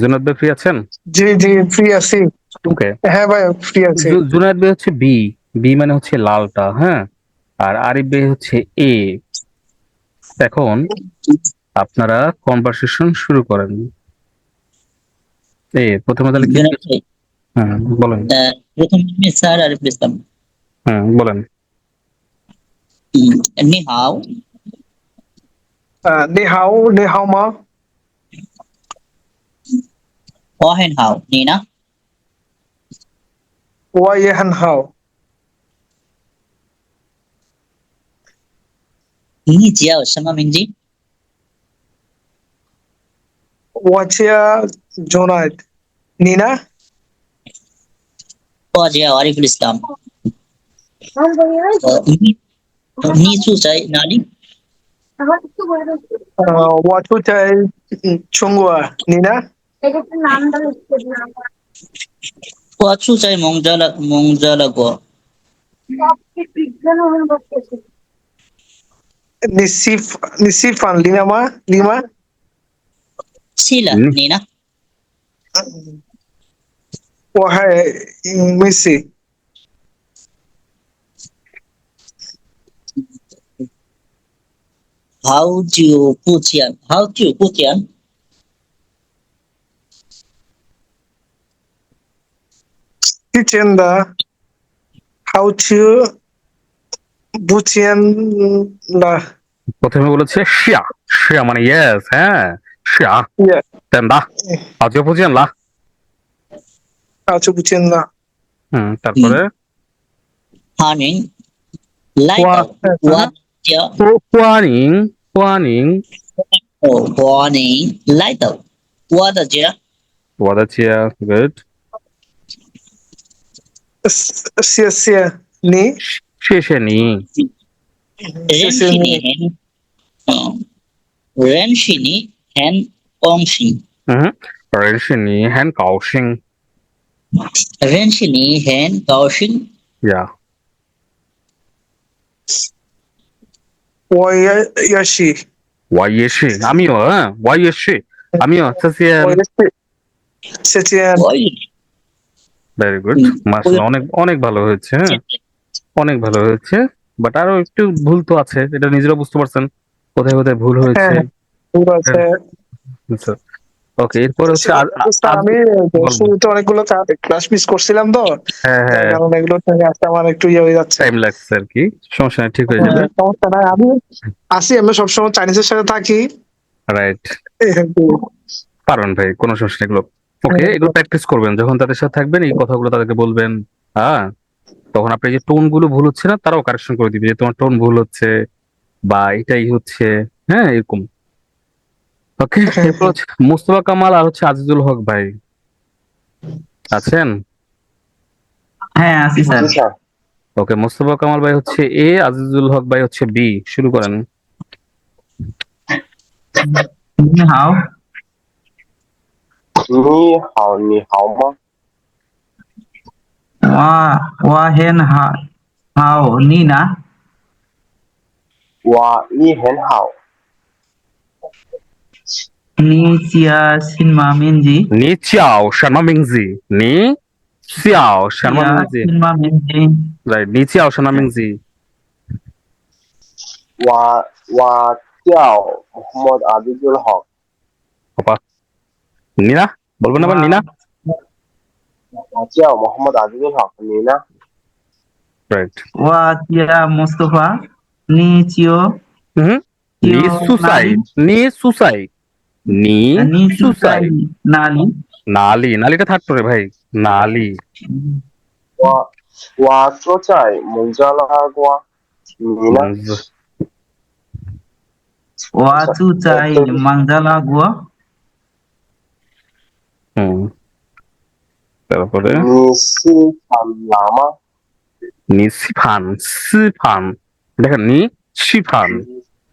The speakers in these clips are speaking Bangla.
জুনাদ ভাই ফ্রি আছেন? জি জি ফ্রি আছি। ওকে হ্যাঁ ভাই ফ্রি আছি। জুনাদ ভাই হচ্ছে বি বি মানে হচ্ছে লালটা হ্যাঁ? আর আরিফ ভাই হচ্ছে এ এখন আপনারা কনভারসেশন শুরু করেন। এ প্রথমে তাহলে কি? হ্যাঁ বলেন। প্রথম স্যার আরিফ ইসলাম। হ্যাঁ বলেন। নি হাও নি হাও নি হাও মা। Hohenhau ನೀನಾ Hohenhau Ni jiao sama minji Wachia Jonat Nina Wachia Ariful Islam Ni su sai nani Wachu chai chungwa Nina কচু চাই মংজালা মংজালা গ নিসিফ নিসিফান লিনামা লিমা? সিলা নিনা। وهي ميسي হাউ হ্যাঁ, জিও পুচিয়ান হাউ জিও পুচিয়ান teaching the how to বুঝিয়েন না প্রথমে বলেছে শিয়া শিয়া মানে ইয়েস হ্যাঁ শিয়া তেন দা আজও বুঝিয়েন লা আজও বুঝিয়েন না হুম তারপরে হানিং warning warning warning light up what the good 谢谢您，谢谢您，谢谢你，嗯，我很喜欢很高兴，嗯，我很喜欢很高兴，我很喜欢很高兴，呀，我也也是，我也是，阿米尔，我也是，阿米尔，谢谢，谢谢。very good মাশাআল্লাহ অনেক অনেক ভালো হয়েছে হ্যাঁ? অনেক ভালো হয়েছে বাট আরও একটু ভুল তো আছে এটা নিজেরা বুঝতে পারছেন কোথায় কোথায় ভুল হয়েছে। হ্যাঁ। পুরো আছে ওকে এরপর হচ্ছে আমি শুরুতে অনেকগুলো ক্লাস মিস করছিলাম তো হ্যাঁ হ্যাঁ। কারণে এগুলো আসতে আমার একটু ইয়ে হয়ে যাচ্ছে। টাইম লাগছে আর কি সমস্যা নেই ঠিক হয়ে যাবে। হ্যাঁ, সমস্যা নাই। আমি আসি আমি সবসময় চাইনিজের সাথে থাকি। রাইট পারবেন ভাই কোনো সমস্যা নেই ওকে হ্যাঁ। এগুলো প্র্যাকটিস করবেন। যখন তাদের সাথে থাকবেন এই কথাগুলো তাদেরকে বলবেন হ্যাঁ? তখন আপনি যে টোনগুলো ভুল হচ্ছে না তারাও কারেকশন করে দিবে যে তোমার টোন ভুল হচ্ছে বা এটাই হচ্ছে হ্যাঁ এরকম। ওকে হ্যাঁ, এরপর হচ্ছে মুস্তফা কামাল আর হচ্ছে আজিজুল হক ভাই। আছেন? হ্যাঁ আছি স্যার। ওকে মুস্তফা কামাল ভাই হচ্ছে এ আজিজুল হক ভাই হচ্ছে বি। শুরু করেন। 你好，你好，你好吗？哇，我很好，好，你呢？我你很好。你叫什么名字？你叫什么名字？你叫什么名字？什么名字？Right，你叫什么名字？我我叫 Muhammad Abdul Haq。好吧，你呢？বলবেন আবার নিনা? ওয়াতিয়া মোহাম্মদ আজিজুল হক নিনা। রাইট ওয়াতিয়া মুস্তাফা নিচিও হুম? নি সুসাইড নি সুসাইড নি সুসাইড নালি। নালি। নালিটা থার্ড পরে ভাই। নালি। ওয়া সোচাই মঞ্জালা গোয়া নিনা। ওয়া সুচাই আচ্ছা। মঞ্জালা গোয়া। তারপরে? নিসিফান সিফান। দেখেন নি সিফান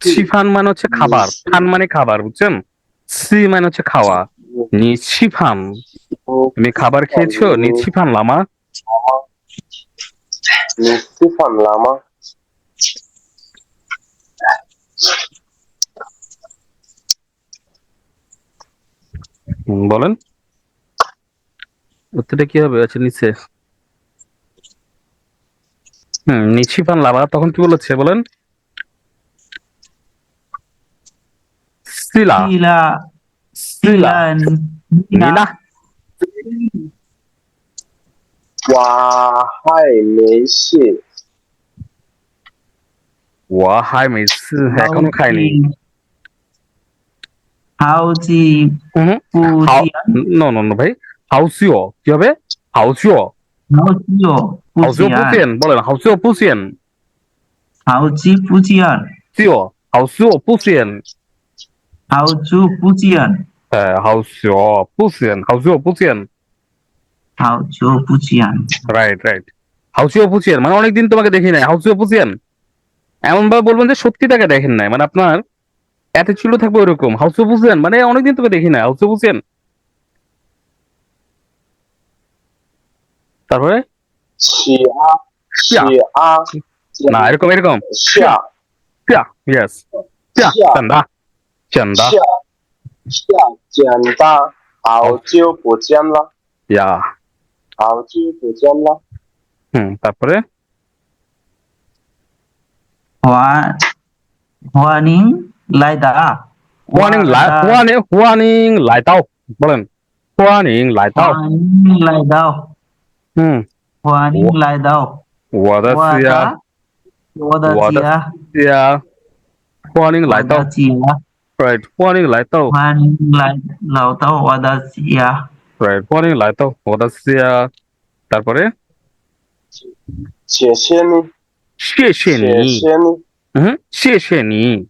সিফান মানে হচ্ছে খাবার। ফান মানে খাবার বুঝছেন? সি মানে হচ্ছে খাওয়া। নিছিফান তুমি খাবার খেয়েছো? নিছিফান লামা নিছিফান লামা বলেন। উত্তরটা কি হবে? আচ্ছা নিচে। হুম নিশিফান লাভা। তখন কি বলেছে বলেন? সিলা সিলা ওয়া হাই মেসি ওয়াহাই মেসি এখনও খাইনি। হাউজি নো নো নো ভাই। হাউসিও কি হবে হাউসিও হাউসিও পুসিয়েন বলেন হাউসিও পুসিয়েন হাউজি পুজিয়ান সিও হাউসিও পুসিয়েন হাউজু পুজিয়ান হ্যাঁ হাউসিও পুসিয়েন হাউসিও পুসিয়েন হাউজু পুজিয়ান রাইট রাইট হাউসিও পুসিয়েন মানে অনেকদিন তোমাকে দেখি নাই। হাউসিও পুসিয়েন এমন ভাবে বলবেন যে সত্যি তাকে দেখেন নাই। মানে আপনার অ্যাটিচিউড থাকবে ওইরকম হাউসিও পুসিয়েন মানে অনেকদিন তোকে দেখি নাই। হাউসিও পুসিয়েন 咋说嘞？下下，哪一根？哪一根？下下，yes，下简单，简单，下下简单，好久不见了呀，好久不见了。嗯，咋不说？欢欢迎来到，欢迎来，欢迎欢迎来到，不能欢迎来到，欢迎来到。嗯。欢迎来到我的家我的家。对呀欢迎来到济南对欢迎来到欢迎来到我的家。对欢迎来到我的家。大哥嘞谢谢你。谢谢你。嗯谢谢你。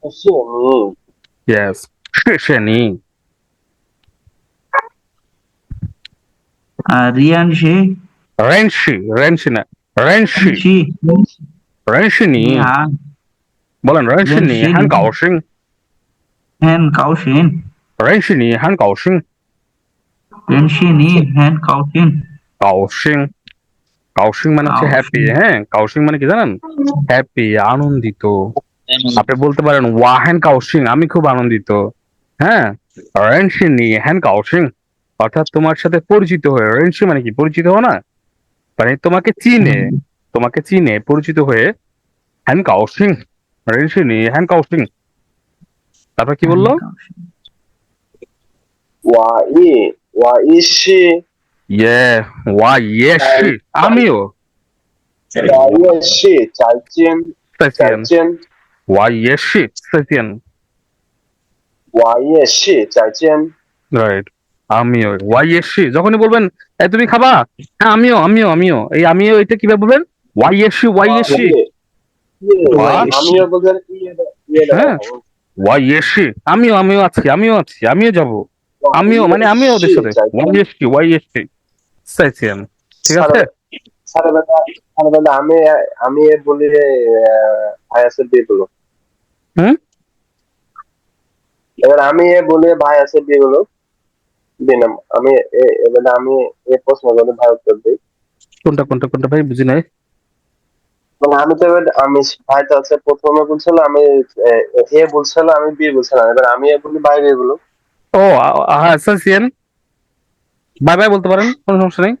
谢谢你。Yes 谢谢你。রিয়ানশি রেনশি রেনশি না রেনশি। বলেন কাউশিং কাউশিং কাউশিং কাউশিং কাউশিং কাউশিং মানে হচ্ছে হ্যাপি হ্যাঁ? কাউশিং মানে কি জানেন? হ্যাপি আনন্দিত। আপনি বলতে পারেন ওয়াহেন কাউশিং আমি খুব আনন্দিত। হ্যাঁ? রেনশিনি হ্যান কাউশিং অর্থাৎ তোমার সাথে পরিচিত হয়ে রেনশি মানে কি? পরিচিত হো না? মানে তোমাকে চিনে তোমাকে চিনে পরিচিত হয়ে হ্যান কাউসিং রেনশি নি হ্যান কাউসিং তারপর কি বলল? ওয়া ই ওয়া ইশি ইয়ে ওয়া ইয়েশি আমিও। রাইট আমিও ওয়াই এসি যখনই বলবেন এই তুমি খাবা? হ্যাঁ আমিও আমিও আমিও। এই আমিও এটা কীভাবে বলবেন? ওয়াই এসি ওয়াই এসি হ্যাঁ। ওয়াই এসি আমিও আমিও আছি আমিও আছি আমিও যাব। আমিও মানে আমিও ওদের সাথে। ওয়াই এসি ওয়াই এসি চাইছি আমি ঠিক আছে? আমি আমি বলি ভাই আছে দিয়ে বলো হুম? এবার আমি এ বলে ভাই আছে দিয়ে বলো দিলাম। আমি এ- এবার আমি এ প্রশ্ন করে ভাই উত্তর দিই। কোনটা কোনটা কোনটা ভাই? বুঝি নাই। মানে আমি তো এবার আমি ভাই তো আছে প্রথমে বলছিল আমি এ বলছিল আমি বি বলছিলাম এবার আমি এ বলি ভাই বি বলো ও আ- আ- হ্যাঁ বাই বাই বলতে পারেন কোনো সমস্যা নেই.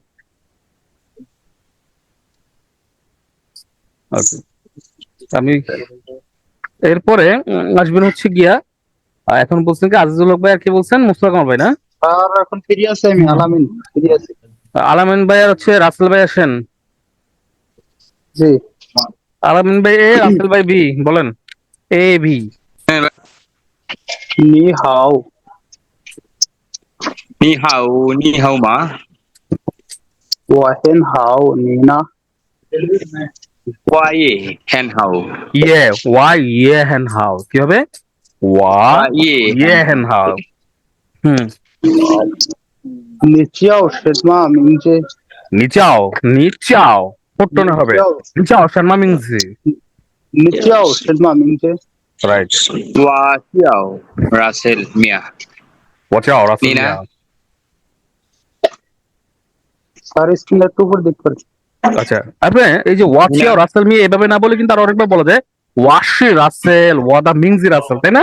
আমি এরপরে আসবেন হচ্ছে গিয়া এখন বলছেন কি আজিজুল হক ভাই আর কি বলছেন? মুস্তফা কামাল ভাই না? স্যার এখন আছে আমি আলামিন আছি আলামিন ভাই আর হচ্ছে রাসেল ভাই আসেন। জি। আলামিন ভাই এ রাসেল ভাই বি বলেন। এ বি নি হাও। নি হাও নি হাও মা। ওয়াহেন হাও নিনা ওয়াই হ্যান হাও। ইয়ে ওয়াই ইয়ে হেন হাও। কি হবে? ওয়াই ইয়ে হেন হাও। হুম। 你叫什么名字？你叫你叫，不中了呗？你叫什么名字？你叫什么名字？Right，我叫 Russell Mia。我叫 Russell Mia。sir স্ক্রিনের একটু উপর দেখতে আচ্ছা আপনি এই যে ওয়াসিয়া রাসেল মিয়া এভাবে না বলে কিন্তু আর অনেকবার বলা যায় ওয়াশি রাসেল ওয়াদা মিংজি রাসেল তাই না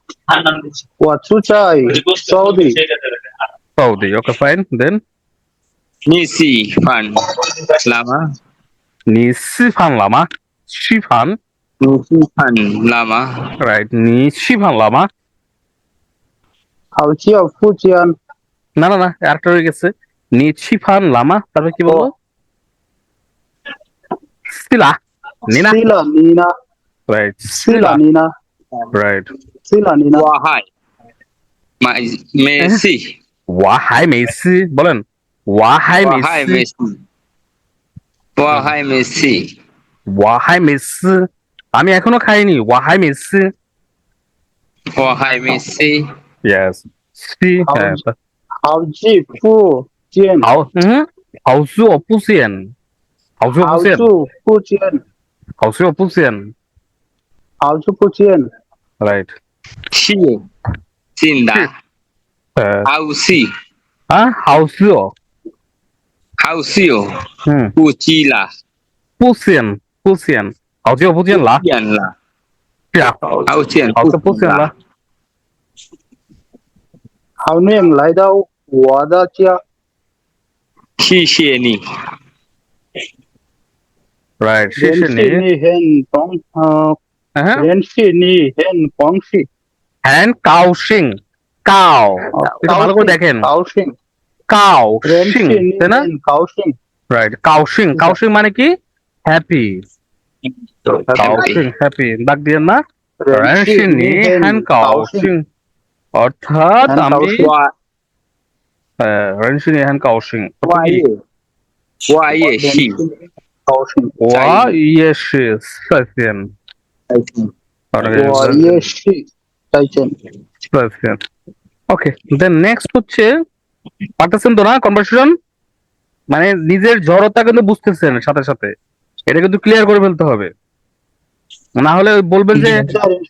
What's Uchai? Saudi. Saudi. Okay, fine. Then? Nisi Fan Lama. Nisi Fan Lama. Shifan. Nisi Fan Lama. Right. Nisi Fan Lama. Hauchi of Fujian. না না না আরেকটা রয়ে গেছে নিচ্ছি ফান লামা তারপর কি বলব সিলা নিনা সিলা নিনা রাইট সিলা নিনা রাইট sila ni na ওয়াহাই মেসি 我还没撕，বলেন 我还没撕，ওয়াহাই মেসি 我还没撕，আমি এখনও খাইনি 我还没撕。ওয়াহাই Messi Yes，撕，好好聚不见，好好，好，嗯，好吃我不咸，好吃我不咸，好吃我不咸，好吃我不咸。住不见，好住不见，Right. Sio. Sinda. Eh. Hausi. Ah, hausio. Hausio. Hmm. Uchila. Pusian, pusian. 好久不见了。不见了。对啊，好见，好久不见了。好念来到我的家。谢谢你。Right，谢谢你。联系你很广，呃，联系你很广西。হ্যান্ড কাউশিং কাউ ভালো করে দেখেন। কাউশিং কাউ শিং তাই না? কাউশিং রাইট কাউশিং কাউশিং মানে কি? হ্যাপি কাউশিং হ্যাপি ডাক দিয়ে না। রেনশিনি হ্যান্ড কাউশিং অর্থাৎ আমি রেনশিনি হ্যান্ড কাউশিং ওয়া ইয়ে শি। ওয়া ইয়ে শি সাইফিয়ান ওয়া ইয়ে শি ওকে দেন নেক্সট হচ্ছে তো না কনভারসেশন মানে নিজের জড়তা কিন্তু বুঝতেছেন সাথে সাথে। এটা কিন্তু ক্লিয়ার করে ফেলতে হবে। না হলে বলবেন যে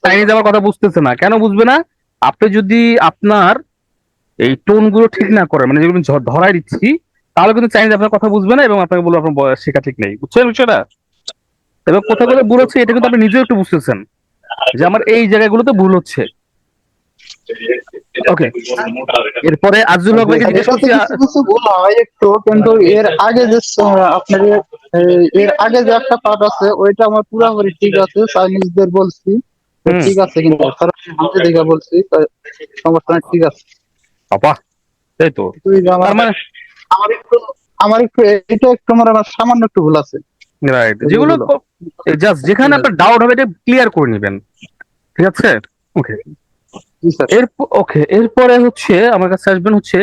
চাইনিজ আমার কথা বুঝতেছে না। কেন বুঝবে না? আপনি যদি আপনার এই টোনগুলো ঠিক না করে মানে যেগুলো ধরাই দিচ্ছি, তাহলে কিন্তু চাইনিজ আপনার কথা বুঝবে না এবং আপনাকে বলব আপনার শেখা ঠিক নেই। বুঝছেন বিষয়টা? এবার কথা বলে বলেছে এটা কিন্তু আপনি নিজেও একটু বুঝতেছেন। যে আমার এই জায়গাগুলোতে ভুল হচ্ছে। ওকে এরপরে আজুল হক ভাইকে জিজ্ঞেস করছি ভুল হয় একটু কিন্তু এর আগে যে আপনার এর আগে যে একটা পার্ট আছে ওইটা আমার পুরোপুরি ঠিক আছে চাইনিজদের বলছি। ঠিক আছে কিন্তু হাতে দেখে বলছি সমস্যা ঠিক আছে। বাবা এই তো। আমার মানে আমার একটু আমার একটু এটা একটু আমার আমার সামান্য একটু ভুল আছে। রাইট যেগুলো জাস্ট যেখানে আপনার ডাউট হবে এটা ক্লিয়ার করে নেবেন। ঠিক আছে? ওকে এর ওকে এরপরে হচ্ছে আমার কাছে আসবেন হচ্ছে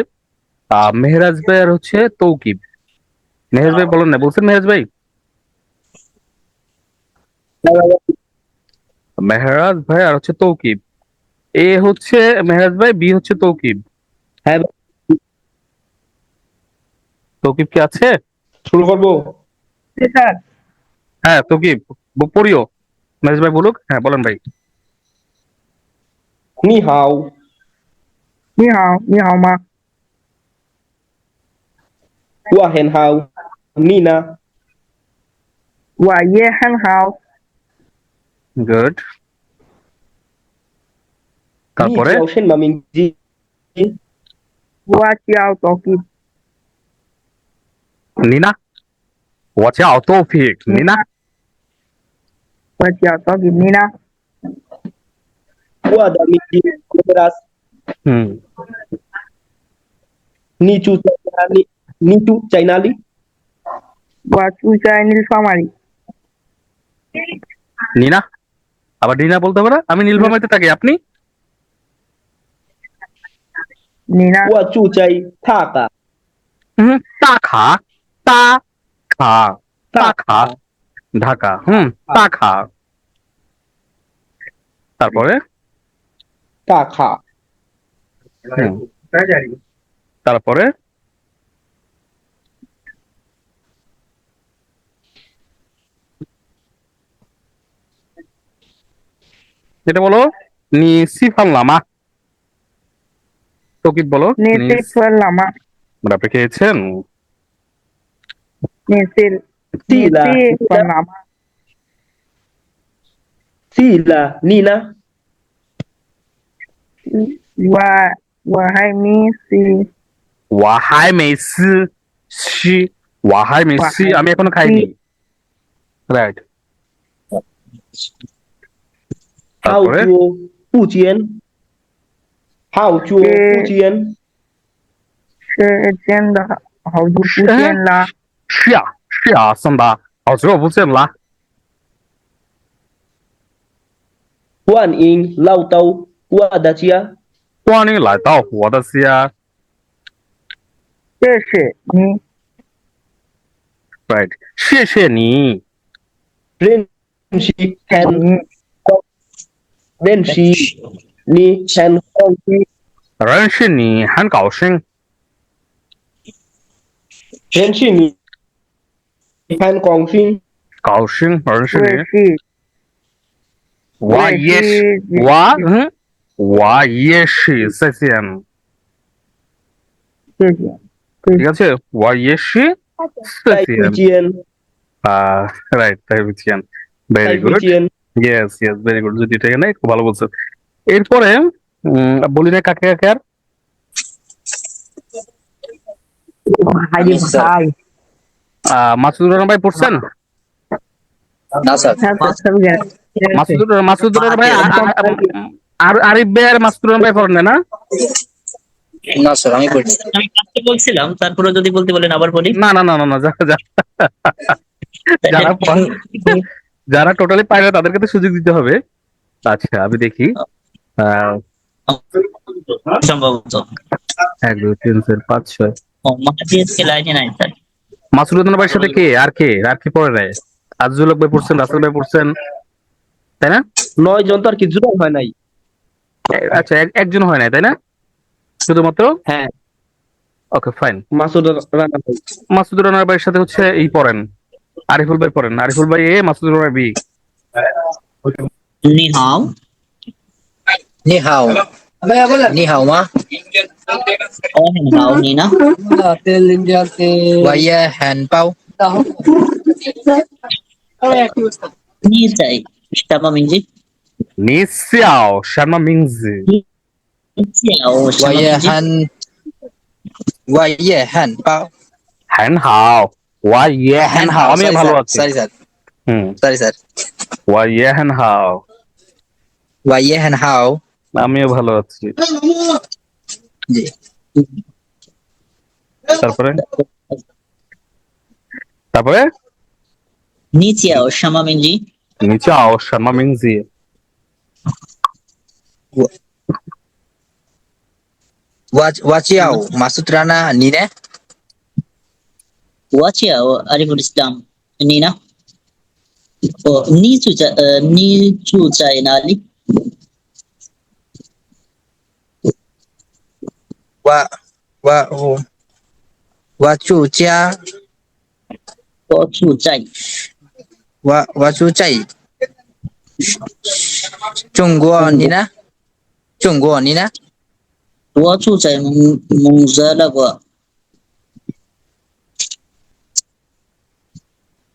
আহ, মেহরাজ ভাই আর হচ্ছে তৌকিব। মেহরাজ ভাই বলেন না বলছেন মেহরাজ ভাই? মেহরাজ ভাই আর হচ্ছে তৌকিব। এ হচ্ছে মেহরাজ ভাই বি হচ্ছে তৌকিব। হ্যাঁ। তৌকিব কি আছে? শুরু করব? হ্যাঁ তো কি পড়িও? মহেশ ভাই বলুক। হ্যাঁ বলেন ভাই। নি হাও। নি হাও নি হাও মা। ওয়া হেন হাও নি ওয়া ইয়ে হেন হাও। গুড। তারপরে? হোসেন মামিং জি। ওয়া কিয়াও তকি নিনা ওয়া চাও তৌফিক নিনা But you're talking Nina. Who are the medium generous? Hmm. Nitu Chainali. Nitu Chainali. Watu Chainil Famali. নিনা আবার নিনা বলতে পারা আমি নীলফামারিতে থাকি আপনি নিনা ওয়াচু চাই থাকা হুম তাখা তা খা তাখা ঢাকা হুম টাকা তারপরে? 大卡，হুম। তারপরে? এটা বলো? নি সিফান লামা তকিব বলো? Ni নি sifar lama. আপনি খেয়েছেন. Ni Sila. sifar lama. Sila. Nina. Wa wa hai mi si 我还没吃吃我还没吃 我还 আমি এখনো খাইনি রাইট Hao তারপরে chuo bu jian. Hao chuo Eh. bu jian. 是见的好久不见啦。是啊 是啊森巴好久不见啦欢迎来到我的家。欢迎来到我的家。谢谢你。Right 谢谢你。认识很你认识你很高兴。认识你很高兴。认识你很高兴。高兴认识我你是我也是是我嗯我也是再见谢谢。ঠিক আছে我也是再再见见， আহ রাইট তাই বুঝছেন 再 very good 见。yes yes very good যদি ঠিক নেই খুব ভালো বলছো এরপরে উম, বলি না কাকে কাকে আর হাই ভাই আহ, মাসুদুর রহমান ভাই পড়ছেন? না স্যার। মাসুদুর মাসুদুর ভাই আ- আর আরিফ ভাই আর মাসুদুর রহমান ভাই পড়েন না, না না স্যার আমি পড়ছি। আমি কাজটা বলছিলাম তারপরে যদি বলতে বলেন আবার বলি। না না না না না যা যা। যারা যারা টোটালি পারে না তাদেরকে তো সুযোগ দিতে হবে। আচ্ছা আমি দেখি। সম্ভবত। এক দুই তিন চার পাঁচ ছয়। ও মাহাদিয়াতকে লাইনে নাই স্যার। মাসুদুর রহমান ভাইয়ের সাথে কে? আর কে? আর কি পড়ে নাই? আজিজুল ভাই পড়ছেন রাসেল ভাই পড়ছেন। তাই না? নয় জন তো আর কি জুড়ে হয় নাই। আচ্ছা এক- একজন হয় নাই তাই না? শুধুমাত্র? হ্যাঁ। ওকে ফাইন মাসুদ রানা ভাই। মাসুদুর রহমান ভাইয়ের সাথে হচ্ছে এই পড়েন। আরিফুল ভাই পড়েন। আরিফুল ভাই এ মাসুদুর রহমান বি। নি হাও নি হাও নি হাও মা। ও নি হাও নি না ওয়াইয়া হ্যান পাও নি চাই শামা মিনজি নি সিয়াও শর্মা মিংজি ও ওয়াইয়া হ্যান ওয়াইয়া হ্যান পাও হ্যান হাও ওয়া ইয়ে হ্যান হাও আমি ভালো আছি সরি স্যার হুম সরি স্যার ওয়া ইয়ে হ্যান হাও ওয়াইয়া হ্যান হাও আমিও ভালো আছি জি তারপরে? তারপরে? নিচে আও শামা মিনজি। নিচে আও শামা মিনজি ওয়াচিয়াও মাসুদ রানা নিনে? ওয়াচিয়াও আরিফুল ইসলাম নিনা। নিচু নিচু চাই না Ali. và và và chủ cha. Có chủ chạy và và chủ chạy Trung Quốc nhỉ na. Trung Quốc nhỉ na. Tua chủ chạy mong mong giờ là vợ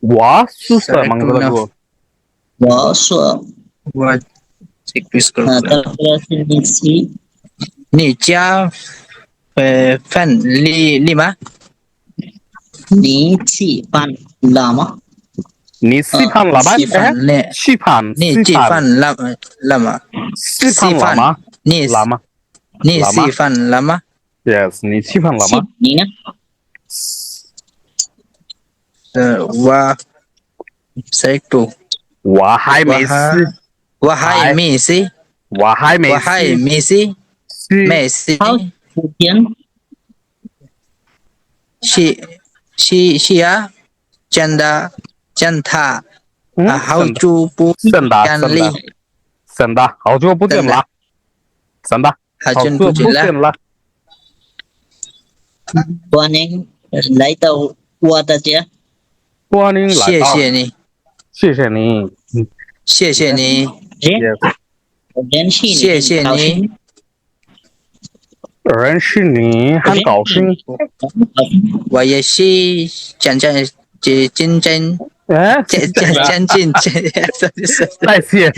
Quá su sợ mong giờ là vợ Quá sợ Quá Chị Chris Cole Tại sao xin đi xí Nhi cha. เฟฟันลีลิมะนิชิปันลามะนิชิปันลามะชิปันชิปันนี่ชิปันลามะลามะชิปันลามะลามะนี่ชิปันลามะ yes นิชิปันลามะนี่นะเออว่าเซ็กตูว่าไฮเว่าไฮเว่าไฮเว่เมซี่เ是啊，真的真他啊，好久不真的见真的了，真的好久不见了真的好久好久不不见了。见了欢迎来到我的家，欢迎来到，谢谢你，谢谢你。谢谢你，Yes，联系你，谢谢你，认识你很高兴。我也是真真真真真哎，真真真真真，再见，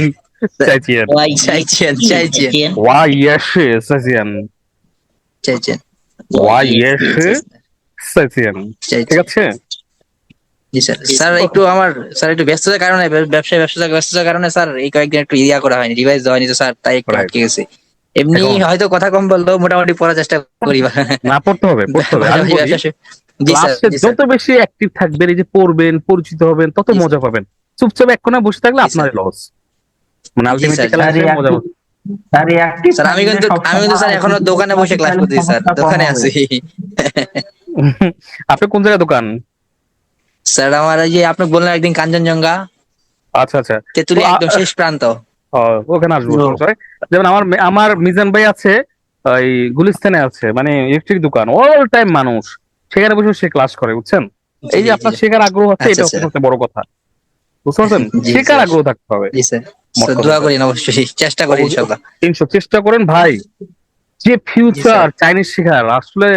再见。我再见再见我也是，再见。再见，我也是，再见。再ঠিক见。আছে জি স্যার স্যার একটু আমার স্যার একটু ব্যস্ততার কারণে ব্য- ব্যবসায় ব্যবসার ব্যস্ততার কারণে স্যার এই কয়েকদিন একটু ইয়া করা হয়নি রিভাইজ দেওয়া হয়নি তো স্যার তাই একটু Right. আটকে গেছে এমনি হয়তো কথা কম বললেও মোটামুটি পড়ার চেষ্টা করি না পড়তে হবে পড়তে হবে। ক্লাসে যত বেশি অ্যাক্টিভ থাকবেন এই যে পড়বেন পরিচিত হবেন তত মজা পাবেন। চুপচাপ এক কোণে বসে থাকলে আপনার লস মানে আলটিমেটলি মজা স্যার স্যার আমি কিন্তু আমি কিন্তু স্যার এখনও দোকানে বসে ক্লাস করতেছি স্যার। দোকানে আছি। আপনি কোন জায়গায় দোকান? স্যার আমার এই যে আপনি বললেন একদিন কাঞ্চনজঙ্ঘা। আচ্ছা আচ্ছা। তেতুলি তো আ- একদম শেষ প্রান্ত। ওখানে আসব. যেমন আমার আমার মিজান ভাই আছে ওই গুলিস্তানে আছে মানে ইলেকট্রিক দোকান অল টাইম মানুষ। সেখানে বসে সে ক্লাস করে বুঝছেন? এই যে আপনার শেখার আগ্রহ আছে আচ্ছা, এটা আচ্ছা। সবচেয়ে বড় কথা। বুঝতে পারছেন? শেখার আগ্রহ থাকতে হবে। দোয়া করি অবশ্যই। চেষ্টা করি ইনশাআল্লাহ চেষ্টা করেন ভাই। যে ফিউচার চাইনিজ শেখার আসলে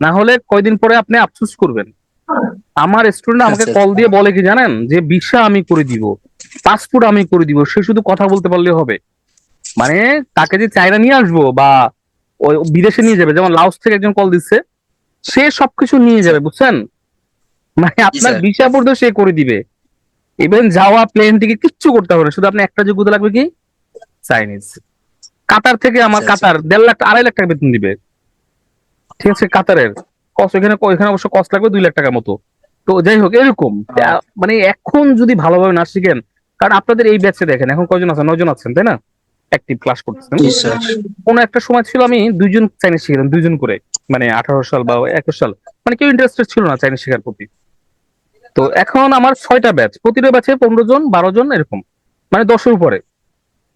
না হলে কয়দিন পরে আপনি আফসোস করবেন। আমার স্টুডেন্ট আমাকে আচ্ছা, কল দিয়ে বলে কি জানেন? যে ভিসা আমি করে দিব পাসপোর্ট আমি করে দিব সে শুধু কথা বলতে পারলে হবে। মানে তাকে যে চায়না নিয়ে আসব বা ওই বিদেশে নিয়ে যাবে যেমন লাউস থেকে একজন কল দিচ্ছে সে সবকিছু নিয়ে যাবে বুঝছেন? মানে আপনার। ভিসা পর্যন্ত সে করে দিবে। ইভেন যাওয়া প্লেন থেকে কিচ্ছু করতে হবে না শুধু আপনি একটা যোগ্যতা লাগবে কি? চাইনিজ কাতার থেকে আমার আচ্ছা, কাতার দেড় লাখ আড়াই লাখ টাকা বেতন দিবে। ঠিক আছে কাতারের। কষ্ট এখানে এখানে অবশ্য কষ্ট লাগবে দুই লাখ টাকার মতো। তো যাই হোক এরকম। মানে এখন যদি ভালোভাবে না শিখেন কারণ আপনাদের এই ব্যাচে দেখেন এখন কয়জন আছেন? নয়জন আছেন তাই না? অ্যাক্টিভ ক্লাস করতেছেন। কোন একটা সময় ছিল আমি দুইজন চাইনিজ শিখলাম দুইজন করে। মানে আঠারো সাল বা একুশ সাল। মানে কেউ ইন্টারেস্টেড ছিল না চাইনিজ শেখার প্রতি। তো এখন আমার ছয়টা ব্যাচ প্রতিটা ব্যাচে পনেরো জন বারো জন এরকম। মানে দশের উপরে।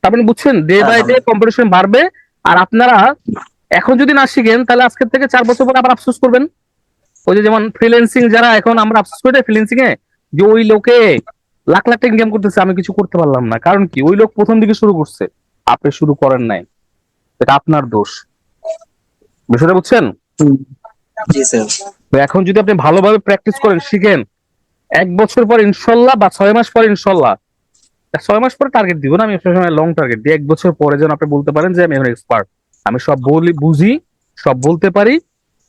তার মানে বুঝছেন ডে বাই ডে কম্পিটিশন বাড়বে। আর আপনারা এখন যদি না শিখেন তাহলে আজকের থেকে চার বছর পরে আবার আফসোস করবেন। ওই যে যেমন ফ্রিল্যান্সিং যারা এখন আমরা আফসোস করি ফ্রিল্যান্সিং এ যে ওই লোকে লাখ লাখ টাকা ইনকাম করতেছে আমি কিছু করতে পারলাম না। কারণ কি? ওই লোক প্রথম দিকে শুরু করছে। আপনি শুরু করেন নাই। এটা আপনার দোষ। বিষয়টা বুঝছেন? তো এখন যদি আপনি ভালোভাবে প্র্যাকটিস করেন শিখেন এক বছর পর ইনশাল্লাহ বা ছয় মাস পর ইনশাল্লাহ ছয় মাস পরে টার্গেট দিব না আমি সবসময় লং টার্গেট দিই এক বছর পরে যেন আপনি বলতে পারেন যে আমি এখন এক্সপার্ট আমি সব বলি বুঝি সব বলতে পারি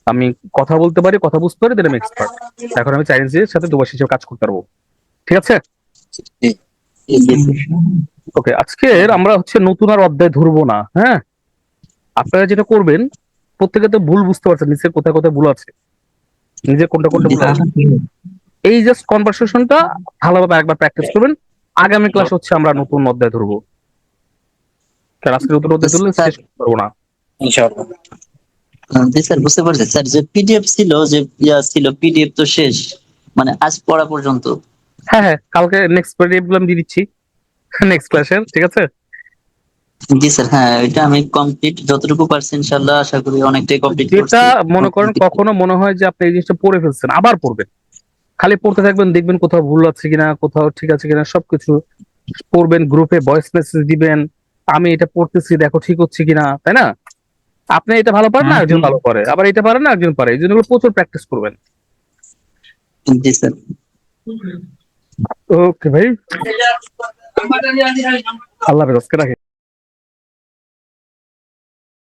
আমি কথা বলতে পারি, কথা বুঝতে পারি দেন আমি এক্সপার্ট এখন আমি চাইনিজের সাথে দুবাস হিসেবে কাজ করতে পারব। ঠিক আছে? ওকে আজকের আমরা হচ্ছে নতুন আর অধ্যায় ধরবো না হ্যাঁ? আপনারা যেটা করবেন, প্রত্যেকে তো ভুল বুঝতে পারছেন নিচে কোথায় কোথায় ভুল আছে। নিজে কোনটা কোনটা ভুল আছে। এই জাস্ট কনভারসেশনটা ভালোভাবে একবার প্র্যাকটিস করবেন। আগামী ক্লাস হচ্ছে আমরা নতুন অধ্যায় ধরবো। আজকে নতুন অধ্যায় ধরলে শেষ করতে পারব না। ইনশাআল্লাহ। জি স্যার বুঝতে পারছি। স্যার যে পিডিএফ ছিল যে ইয়া ছিল পিডিএফ তো শেষ মানে আজ পড়া পর্যন্ত। হ্যাঁ হ্যাঁ কালকে নেক্সট পিডিএফগুলো দিয়ে দিচ্ছি। নেক্সট ক্লাসের ঠিক আছে? জি স্যার হ্যাঁ এটা আমি কমপ্লিট যতটুকু পারছি ইনশাআল্লাহ আশা করি অনেকটাই কমপ্লিট করছি। যেটা মনে করেন কখনো মনে হয় যে আপনি এই জিনিসটা পড়ে ফেলছেন আবার পড়বেন। খালি পড়তে থাকবেন দেখবেন কোথাও ভুল আছে কিনা কোথাও ঠিক আছে কিনা সবকিছু পড়বেন গ্রুপে ভয়েস মেসেজ দিবেন আমি এটা পড়তেছি দেখো ঠিক হচ্ছে কিনা তাই না? আপনি এটা ভালো পারেন না একজন ভালো পারে। আবার এটা পারেন না একজন পারে। এই জন্য প্রচুর প্র্যাকটিস করবেন। জি স্যার। ওকে ভাই। আল্লাহ হাফেজ আজকে রাখি।